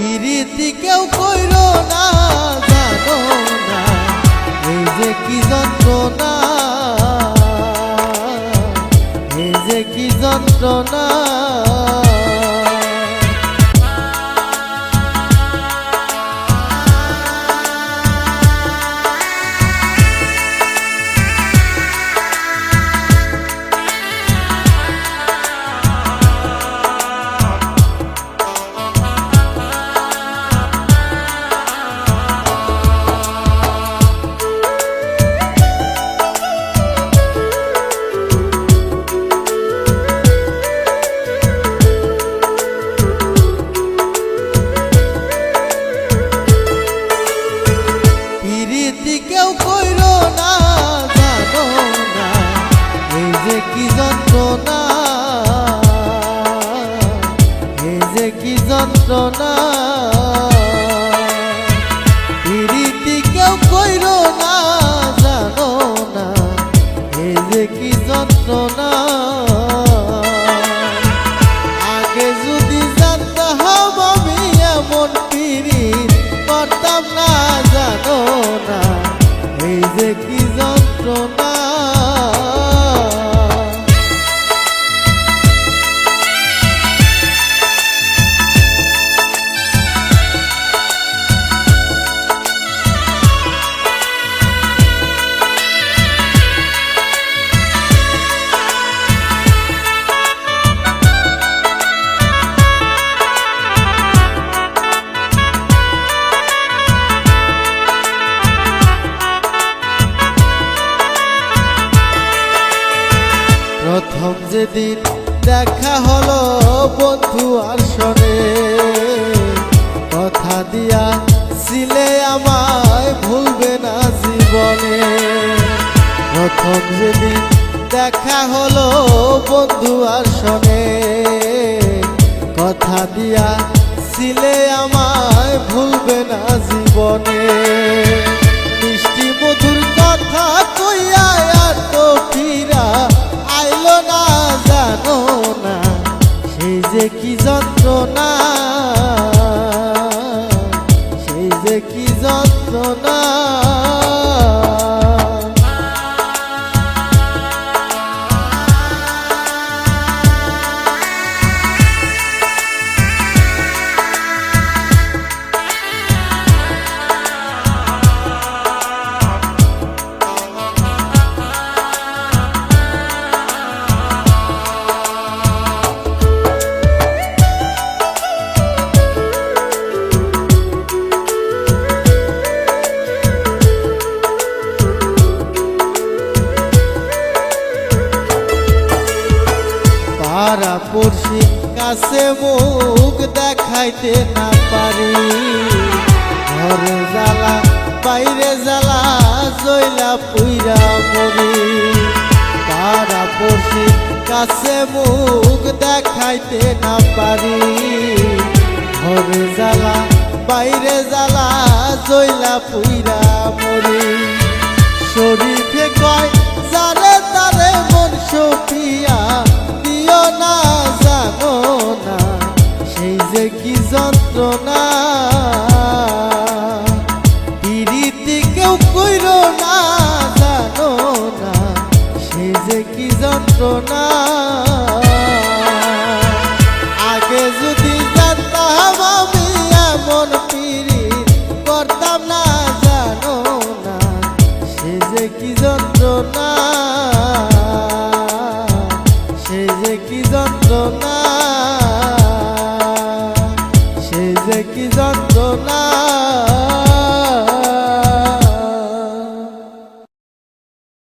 পিরিতি কেউ কইল না জানো না। এই যে কি যন্ত্রণা এই যে কি যন্ত্রণা। পিরিতি কেউ কইল না জানো না। এই যে কি যন্ত্রণা এই যে কি যন্ত্রণা। যেদিন দেখা হলো বন্ধু শোনে কথা দিয়া ছিলে আমায় ভুলবে না জীবনে। প্রথম যেদিন দেখা হলো বন্ধু আর শোনে কথা দিয়া ছিলে আমায় ভুলবে না জীবনে। কি যন্ত্রণা? পাড়া পড়শি কাছে মুখ দেখাইতে না পারি। ঘরে জ্বালা বাইরে জ্বালা জয়লা পুইরা পাড়া পড়শি কাছে মুখ দেখাইতে না পারি। ঘরে জ্বালা বাইরে জ্বালা জয়লা পুইরা মরি। শরীফে কয়, যারে তারে মন সপিয়া যন্ত্রণা পিরিতি কেউ কইর না, জানো না সেই যে আগে যদি জানতাম আমি এমন করতাম না, জানো না, সে যে কি যন্ত্রণা। সে যে কি যন্ত্রণা। সে যে কি যন্ত্রণা